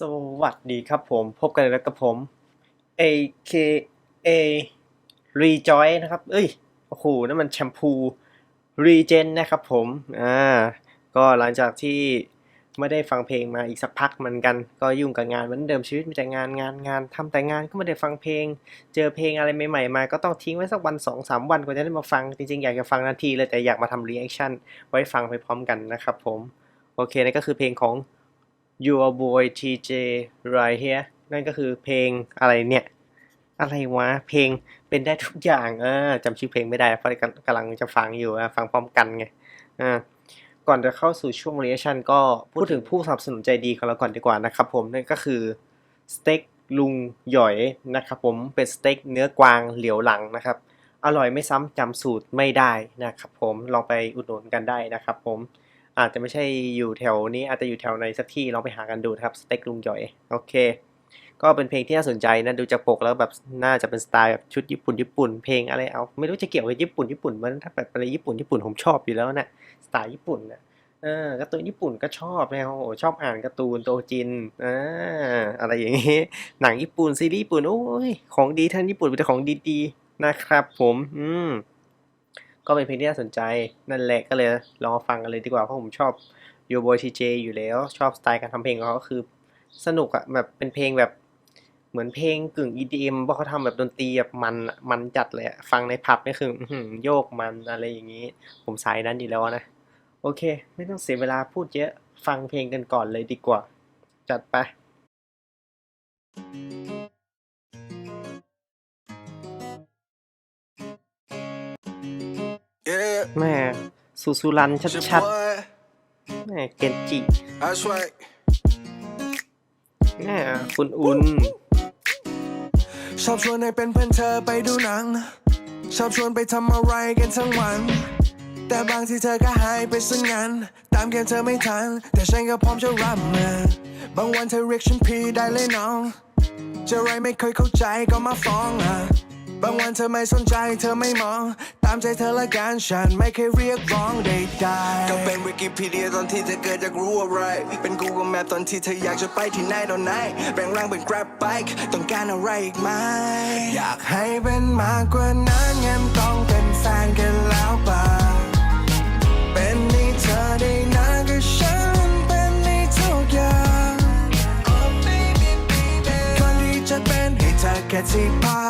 สวัสดีครับผมพบกันแล้วกับผม AKA Rejoy นะครับ เอ้ย โอ้โหนั่นมันแชมพู Regen นะครับผม อ่า ก็หลังจากที่ไม่ได้ฟังเพลงมาอีกสักพักเหมือนกัน ก็ยุ่งกับงานเหมือนเดิมชีวิตมีแต่งานงานงานทำแต่งานก็ไม่ได้ฟังเพลง เจอเพลงอะไรใหม่ๆมา ก็ต้องทิ้งไว้สักวันสองสามวันกว่าจะได้มาฟัง จริงๆ อยากจะฟังนาทีเลยแต่อยากมาทำ reaction ไว้ฟังไปพร้อมกันนะครับผม โอเคนั่นก็คือเพลงของ Your Boy TJ Right Here นั่นก็คือเพลงอะไรเนี่ย อะไรวะ เพลงเป็นได้ทุกอย่างเออจำชื่อเพลงไม่ได้เพราะกำลังจะฟังอยู่ฟังพร้อมกันไงอ่าก่อนจะเข้าสู่ช่วง reaction ก็พูดถึงผู้สนับสนุนใจดีของเราก่อนดีกว่านะครับผม นั่นก็คือสเต็กลุงหยอยนะครับผมเป็นสเต็กเนื้อกวางเหลียวหลังนะครับ อร่อยไม่ซ้ำจำสูตรไม่ได้นะครับผมลองไปอุดหนุนกันได้นะครับผม อาจจะไม่ใช่อยู่แถวนี้อาจจะอยู่แถวไหนสักที่ลองไปหากันดูนะครับสเต็กลุงหยอยโอเค ก็เป็นเพลงที่น่าสนใจนะดูจากปกแล้วแบบน่าจะเป็นสไตล์แบบชุดญี่ปุ่นญี่ปุ่นเพลงอะไรเอาไม่รู้จะเกี่ยวกับญี่ปุ่นญี่ปุ่นมันถ้าแบบอะไรญี่ปุ่นญี่ปุ่นผมชอบอยู่แล้วนะสไตล์ญี่ปุ่นนะเออการ์ตูนญี่ปุ่นก็ชอบนะโอ้โหชอบอ่านการ์ตูนโตจินอ่าอะไรอย่างงี้หนังญี่ปุ่นซีรีส์ญี่ปุ่นโอ้ยของดีท่านญี่ปุ่นเป็นของดีๆนะครับผม อืม ก็เป็นเพลงที่น่าสนใจนั่นแหละก็เลยลองฟังกันเลยดีกว่าเพราะผมชอบ Your Boy TJ อยู่แล้วชอบสไตล์การทำเพลงของเขาก็คือ สนุกอะแบบเป็นเพลงแบบเหมือนเพลงกึ่ง EDM เพราะเขาทำแบบดนตรีแบบมันมันจัดเลยอะฟังในผับนี่คือโยกมันอะไรอย่างนี้ ผมสายนั้นอยู่แล้วนะ โอเค ไม่ต้องเสียเวลาพูดเยอะ ฟังเพลงกันก่อนเลยดีกว่า จัดไป Yeah, แม่สุสุรัน it's your ชัด boy. ๆแม่เกนจิ That's right. แม่คุณอุ่นชอบชวนให้เป็นเพื่อนเธอไปดูหนัง ชอบชวนไปทำอะไรกันทั้งวันแต่บางทีเธอก็หายไปซะงั้น ตามเกมเธอไม่ทัน แต่ฉันก็พร้อมจะรับมือบางวันเธอเรียกฉันพี่ได้เลยน้อง จะไรไม่เคยเข้าใจก็มาฟ้องอะ บางวันเธอไม่สนใจเธอไม่มอง ตามใจเธอละกันฉันไม่เคยเรียกร้องใดๆก็เป็นวิกิพีเดียตอนที่เธอเกิดจากรู้อะไร เป็น Google Map ตอนที่เธออยากจะไปที่ไหนตอนไหนแบ่งร่างเป็น Grab Bike ต้องการอะไรอีกไหมอยากให้เป็นมากกว่านั้นงั้นต้องเป็นแฟนกันแล้วป่ะเป็นนี่เธอได้นานก็ฉันเป็นนี่ทุกอย่างคนที่จะเป็นให้เธอแค่ที่พัก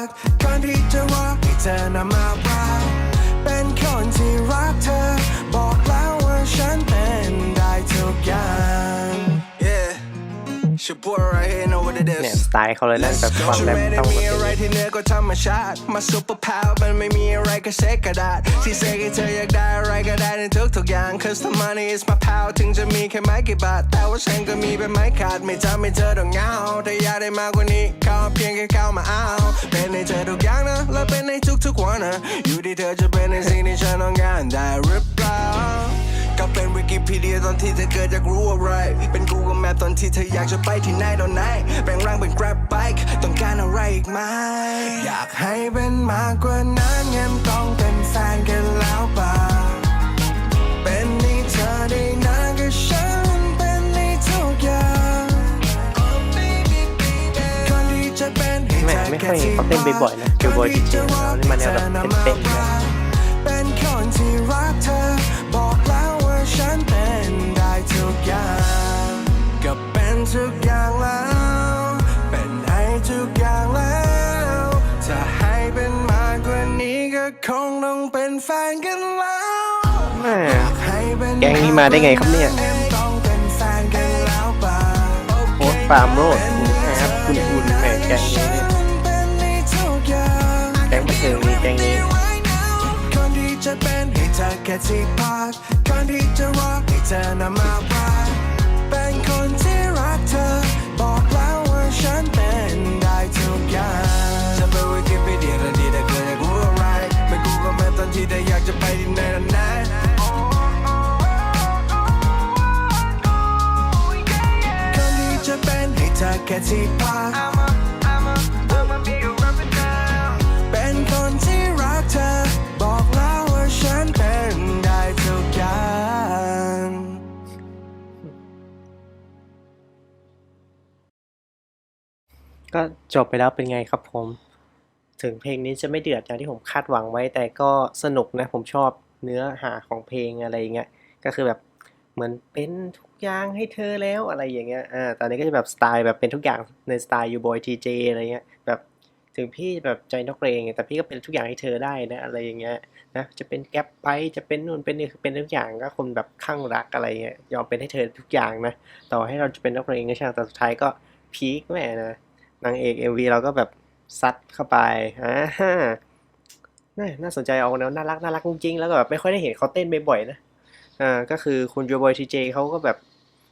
เนี่ย is สไตล์เขาเลยนั่นแบบความฉันแรปไม่ได้ต้องมีแบบอะไรนี้ที่เหนือกว่าธรรมชาติมาซุปเปอร์พาวมันไม่มีอะไรก็เช็คกระดาษที่เซ็กให้เธออยากได้อะไรก็ได้ในทุกทุกๆอย่าง cause the money is my power ถึงจะมีแค่ไม่กี่บาท แต่ว่าฉันก็มีเป็นไม่ขาดไม่ทำให้เธอต้องเหงาแต่อยากได้มากกว่านี้เขาเพียงแค่เข้ามาเอาเป็นในเธอทุกอย่างนะและเป็นในทุกๆวันนะอยู่ที่เธอจะเป็นในสิ่งที่ฉันต้องการได้หรือเปล่า ก็เป็นวิกิพีเดียตอนที่เธอเกิดจากรู้อะไร เป็น Google Map ตอนที่เธออยากจะไปที่ไหนตอนไหนแบ่งร่างเป็น Grab Bike ต้องการอะไรอีกไหม อยากให้เป็นมากกว่านั้นงั้นต้องเป็นแฟนกันแล้วป่ะเป็นนี่เธอได้นานก็ฉันเป็นนี่ทุกอย่างคนที่จะเป็นให้แม่เธอไม่ค่อยเห็นเขาเต้นบ่อยๆนะเจอบ่อยจริงๆแล้วนี่มาแนวแบบเต้นๆนะ ทุกอย่างแล้ว เป็นให้ทุกอย่างแล้ว จะให้เป็นมากกว่านี้ก็คงต้องเป็นแฟนกันแล้วแม่แกงนี้มาได้ไงครับเนี่ยต้องเป็นแฟนกันแล้วป่ะโพสต์ฟาร์มโรดนะครับคุณอุ่นแม่แกงนี้แกงบันเทิงมีแกงนี้คนที่จะเป็นให้เธอแค่ที่พักคนที่จะรักให้เธอนำมา ให้เธอแค่ที่พักก็จบไปแล้วเป็นไงครับผม ถึงเพลงนี้จะไม่เดือดอย่างที่ผมคาดหวังไว้ แต่ก็สนุกนะผมชอบเนื้อหาของเพลงอะไรอย่างเงี้ยก็คือแบบ เหมือนเป็นทุกอย่างให้เธอแล้วอะไรอย่างเงี้ย อ่า ตอนนี้ก็จะแบบสไตล์แบบเป็นทุกอย่างในสไตล์ยูบอยทีเจอะไรเงี้ย แบบถึงพี่แบบใจนกเรงแต่พี่ก็เป็นทุกอย่างให้เธอได้นะอะไรอย่างเงี้ยนะ จะเป็นแก๊ปไปจะเป็นนู่นเป็นนี่เป็นทุกอย่างก็คนแบบข้างรักอะไรเงี้ยยอมเป็นให้เธอทุกอย่างนะ ต่อให้เราจะเป็นนกเรงก็ช่างแต่สุดท้ายก็พีคแม่นะนางเอก MV เราก็แบบซัดเข้าไปอ่าฮะน่าน่าสนใจเอาแนวน่ารักน่ารักจริงๆแล้วก็แบบไม่ค่อยได้เห็นเขาเต้นบ่อยๆนะ อ่าก็คือคุณยูบอยทีเจเขาก็แบบ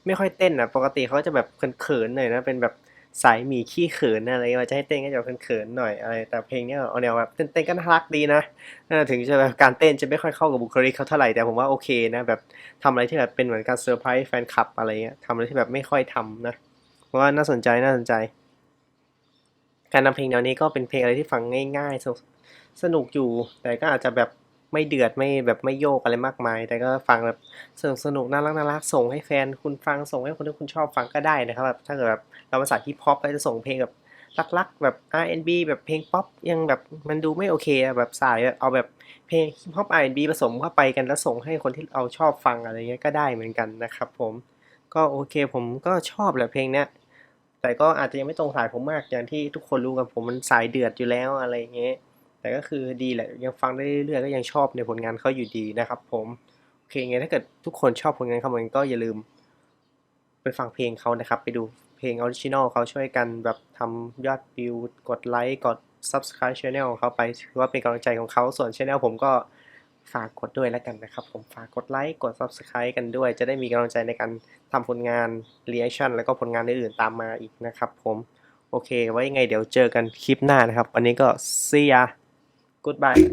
ไม่ค่อยเต้นอะปกติเขาจะแบบเขินๆหน่อยนะเป็นแบบสายหมีขี้เขินอะไรเงี้ยจะให้เต้นก็จะเขินๆหน่อยอะไรแต่เพลงเนี้ยเอาแนวแบบเต้นๆก็น่ารักดีนะถึงจะแบบการเต้นจะไม่ค่อยเข้ากับบุคลิกเขาเท่าไหร่แต่ผมว่าโอเคนะแบบทำอะไรที่แบบเป็นเหมือนการเซอร์ไพรส์แฟนคลับอะไรเงี้ยทำอะไรที่แบบไม่ค่อยทำนะเพราะว่าน่าสนใจน่าสนใจ การนำเพลงแนวนี้ก็เป็นเพลงอะไรที่ฟังง่ายๆสนุกอยู่ แต่ก็อาจจะแบบ ไม่เดือดไม่แบบไม่โยกอะไรมากมาย แต่ก็ฟังแบบสนุกสนุกน่ารักน่ารักส่งให้แฟนคุณฟังส่งให้คนที่คุณชอบฟังก็ได้นะครับแบบถ้าเกิดแบบเราภาษาฮิปฮอปก็จะส่งเพลงแบบรักๆแบบ R&B แบบเพลงป๊อปยังแบบมันดูไม่โอเคแบบสายเอาแบบเพลงฮิปฮอป R&B ผสมเข้าไปกันแล้วส่งให้คนที่เราชอบฟังอะไรเงี้ยก็ได้เหมือนกันนะครับผมก็โอเคผมก็ชอบแหละเพลงเนี้ยแต่ก็อาจจะยังไม่ตรงสายผมมากอย่างที่ทุกคนรู้กันผมมันสายเดือดอยู่แล้วอะไรเงี้ย แต่ก็คือดีแหละยังฟังได้เรื่อยๆก็ยังชอบในผลงานเขาอยู่ดีนะครับ ผมโอเคไงถ้าเกิดทุกคนชอบผลงานเขาเหมือนก็อย่าลืม ไปฟังเพลงเขานะครับ ไปดูเพลงออริจินอลเขาช่วยกันแบบทำยอดวิวกดไลค์กด Subscribe Channel ของเขาไปถือว่าเป็นกำลังใจของเขาส่วน Channel ผมก็ฝากกดด้วยแล้วกันนะครับ ผมฝากกดไลค์กด Subscribe กันด้วย จะได้มีกำลังใจในการทำผลงาน Reaction แล้วก็ผลงานอื่นๆตามมาอีกนะครับ ผมโอเค ไว้ยังไงเดี๋ยวเจอกันคลิปหน้านะครับ วันนี้ก็ see ya goodbye